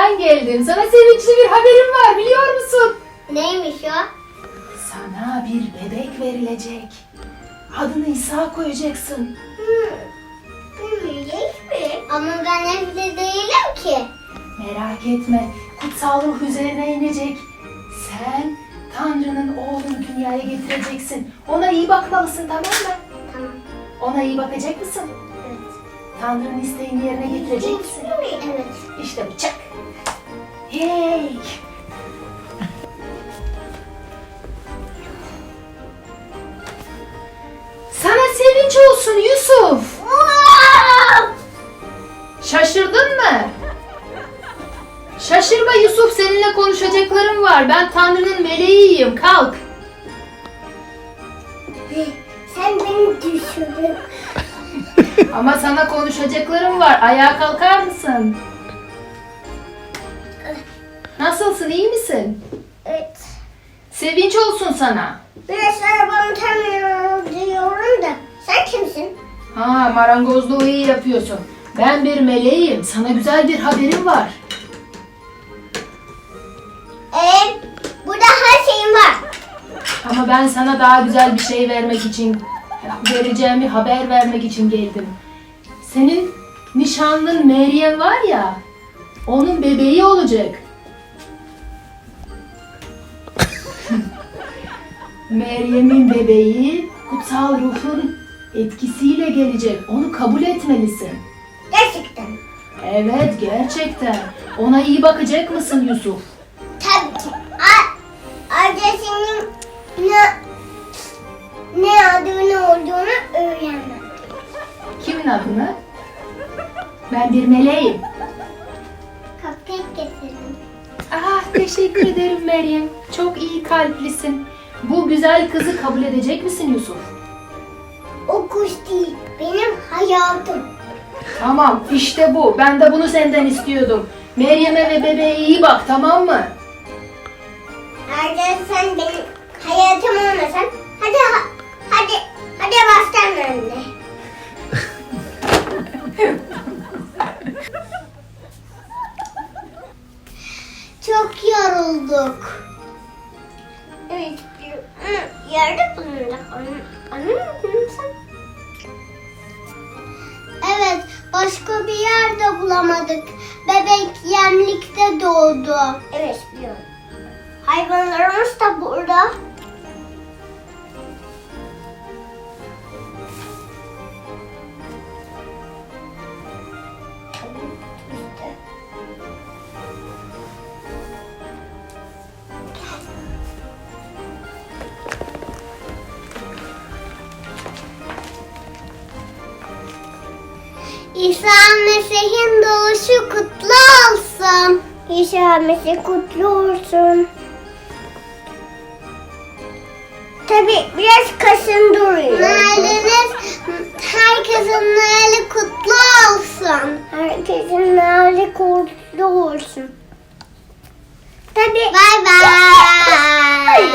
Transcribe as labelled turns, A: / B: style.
A: Tanrı'dan geldim. Sana sevinçli bir haberim var biliyor musun?
B: Neymiş o?
A: Sana bir bebek verilecek. Adını İsa koyacaksın.
B: Bilmeyecek mi? Ama ben evde değilim ki.
A: Merak etme. Kutsal ruh üzerine inecek. Sen Tanrı'nın oğlunu dünyaya getireceksin. Ona iyi bakmalısın tamam mı?
B: Tamam.
A: Ona iyi bakacak mısın?
B: Evet.
A: Tanrı'nın isteğini yerine getirecek misin?
B: Evet.
A: Konuşacaklarım var. Ben Tanrı'nın meleğiyim. Kalk.
B: Sen beni düşürdün.
A: Ama sana konuşacaklarım var. Ayağa kalkar mısın? Nasılsın? iyi misin?
B: Evet.
A: Sevinç olsun sana.
B: Biraz arabamı tamir diyorum da. Sen kimsin?
A: Ha marangozluğu iyi yapıyorsun. Ben bir meleğim. Sana güzel bir haberim var. Ama ben sana daha güzel bir şey vermek için, vereceğim bir haber vermek için geldim. Senin nişanlın Meryem var ya, onun bebeği olacak. Meryem'in bebeği kutsal ruhun etkisiyle gelecek. Onu kabul etmelisin.
B: Gerçekten.
A: Evet gerçekten. Ona iyi bakacak mısın Yusuf?
B: Adını?
A: Ben bir meleğim.
B: Cupcake getirdim.
A: Ah teşekkür ederim Meryem. Çok iyi kalplisin. Bu güzel kızı kabul edecek misin Yusuf?
B: O kuş değil. Benim hayatım.
A: Tamam işte bu. Ben de bunu senden istiyordum. Meryem'e ve bebeğe iyi bak tamam mı?
B: Eğer sen benim hayatım olmasan hadi ha- hadi hadi baştan yerde bulunduk. Anladın mı sen? Evet, başka bir yerde bulamadık. Bebek yemlikte doğdu. Evet, biliyorum. Hayvanlarımız da burada. İsa Mesih'in doğuşu kutlu olsun. İsa Mesih kutlu olsun. Tabi biraz kasın duruyor. Nailiniz herkesin naili kutlu olsun. Herkesin naili kutlu olsun. Tabi. Bay bay.